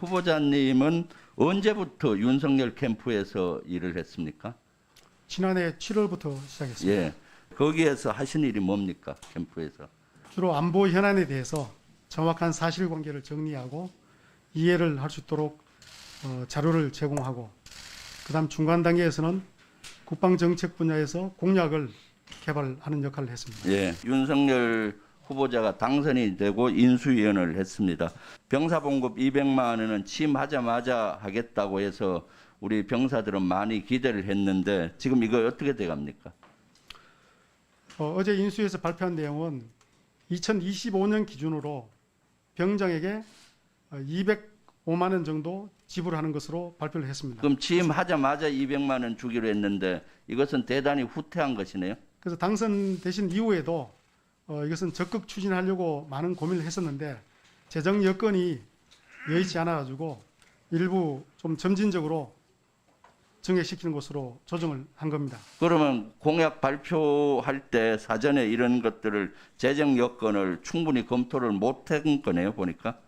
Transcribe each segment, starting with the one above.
후보자님은 언제부터 윤석열 캠프에서 일을 했습니까? 지난해 7월부터 시작했습니다. 예. 거기에서 하신 일이 뭡니까? 캠프에서. 주로 안보 현안에 대해서 정확한 사실관계를 정리하고 이해를 할 수 있도록 어, 자료를 제공하고 그다음 중간 단계에서는 국방 정책 분야에서 공약을 개발하는 역할을 했습니다. 예. 윤석열 후보자가 당선이 되고 인수위원을 했습니다. 병사 봉급 200만 원은 취임하자마자 하겠다고 해서 우리 병사들은 많이 기대를 했는데 지금 이거 어떻게 돼 갑니까? 어, 어제 인수위에서 발표한 내용은 2025년 기준으로 병장에게 205만 원 정도 지불하는 것으로 발표를 했습니다. 그럼 취임하자마자 200만 원 주기로 했는데 이것은 대단히 후퇴한 것이네요. 그래서 당선되신 이후에도 어, 이것은 적극 추진하려고 많은 고민을 했었는데 재정 여건이 여의치 않아 가지고 일부 좀 점진적으로 증액시키는 것으로 조정을 한 겁니다. 그러면 공약 발표할 때 사전에 이런 것들을 재정 여건을 충분히 검토를 못한 거네요 보니까.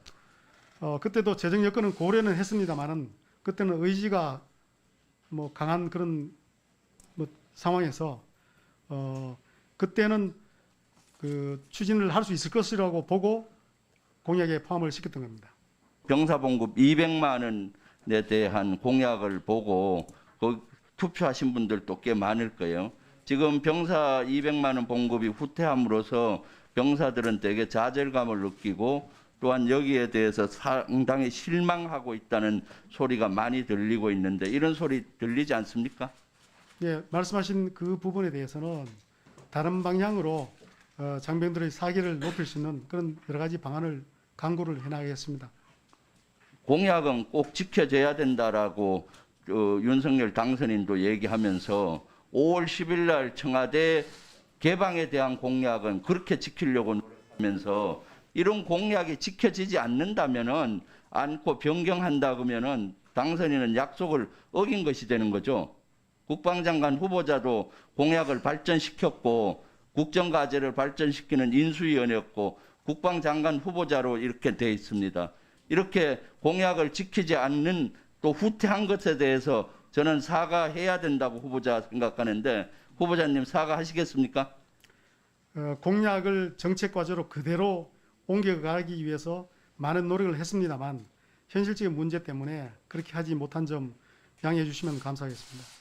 어, 그때도 재정 여건은 고려는 했습니다만은 그때는 의지가 뭐 강한 그런 뭐 상황에서 어, 그때는 그 추진을 할 수 있을 것이라고 보고 공약에 포함을 시켰던 겁니다. 병사 봉급 200만 원에 대한 공약을 보고 그 투표하신 분들도 꽤 많을 거예요. 지금 병사 200만 원 봉급이 후퇴함으로써 병사들은 되게 좌절감을 느끼고 또한 여기에 대해서 상당히 실망하고 있다는 소리가 많이 들리고 있는데 이런 소리 들리지 않습니까? 예, 말씀하신 그 부분에 대해서는 다른 방향으로 어, 장병들의 사기를 높일 수 있는 그런 여러 가지 방안을 강구를 해나가겠습니다. 공약은 꼭 지켜져야 된다라고 어, 윤석열 당선인도 얘기하면서 5월 10일 날 청와대 개방에 대한 공약은 그렇게 지키려고 노력하면서 이런 공약이 지켜지지 않는다면은 않고 변경한다 그러면은 당선인은 약속을 어긴 것이 되는 거죠. 국방장관 후보자도 공약을 발전시켰고 국정과제를 발전시키는 인수위원회였고 국방장관 후보자로 이렇게 돼 있습니다. 이렇게 공약을 지키지 않는 또 후퇴한 것에 대해서 저는 사과해야 된다고 후보자 생각하는데 후보자님 사과하시겠습니까? 어, 공약을 정책 과제로 그대로 옮겨가기 위해서 많은 노력을 했습니다만 현실적인 문제 때문에 그렇게 하지 못한 점 양해해 주시면 감사하겠습니다.